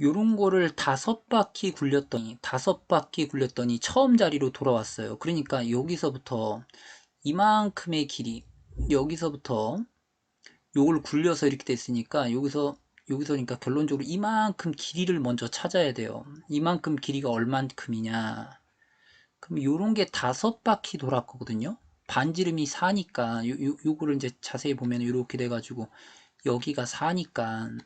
요런 거를 다섯 바퀴 굴렸더니 다섯 바퀴 굴렸더니 처음 자리로 돌아왔어요. 그러니까 여기서부터 이만큼의 길이 여기서부터 요걸 굴려서 이렇게 됐으니까 여기서 여기서 그러니까 결론적으로 이만큼 길이를 먼저 찾아야 돼요. 이만큼 길이가 얼만큼이냐. 그럼 요런 게 다섯 바퀴 돌았거든요. 반지름이 4니까 요, 요, 요거를 이제 자세히 보면 이렇게 돼가지고 여기가 4니까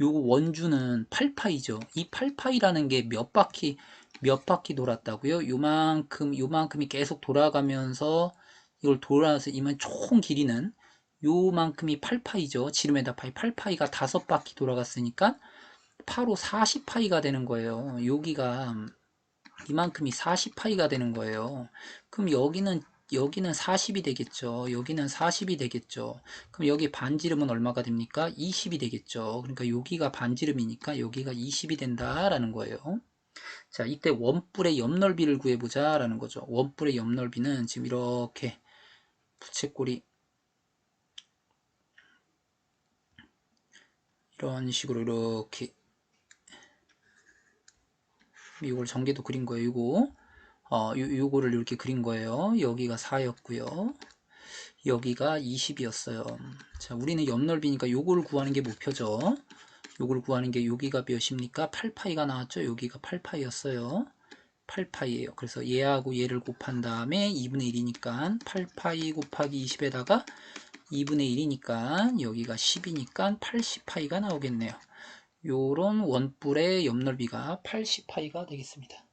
요 원주는 8파이죠. 이 8파이라는 게 몇 바퀴 몇 바퀴 돌았다고요? 요만큼 요만큼이 계속 돌아가면서 이걸 돌아서 이만 총 길이는 요만큼이 8파이죠. 지름에다 파이 8파이가 다섯 바퀴 돌아갔으니까 8호 40파이가 되는 거예요. 여기가 이만큼이 40파이가 되는 거예요. 그럼 여기는 여기는 40이 되겠죠. 여기는 40이 되겠죠. 그럼 여기 반지름은 얼마가 됩니까? 20이 되겠죠. 그러니까 여기가 반지름이니까 여기가 20이 된다라는 거예요. 자, 이때 원뿔의 옆넓이를 구해보자 라는 거죠. 원뿔의 옆넓이는 지금 이렇게 부채꼴이 이런 식으로 이렇게 이걸 전개도 그린 거예요. 이거 어, 요, 요거를 이렇게 그린 거예요. 여기가 4였고요. 여기가 20이었어요. 자, 우리는 옆넓이니까 요걸 구하는 게 목표죠. 요걸 구하는 게 여기가 몇입니까? 8파이가 나왔죠. 여기가 8파이였어요. 8파이예요. 그래서 얘하고 얘를 곱한 다음에 2분의 1이니까 8파이 곱하기 20에다가 2분의 1이니까 여기가 10이니까 80파이가 나오겠네요. 요런 원뿔의 옆넓이가 80파이가 되겠습니다.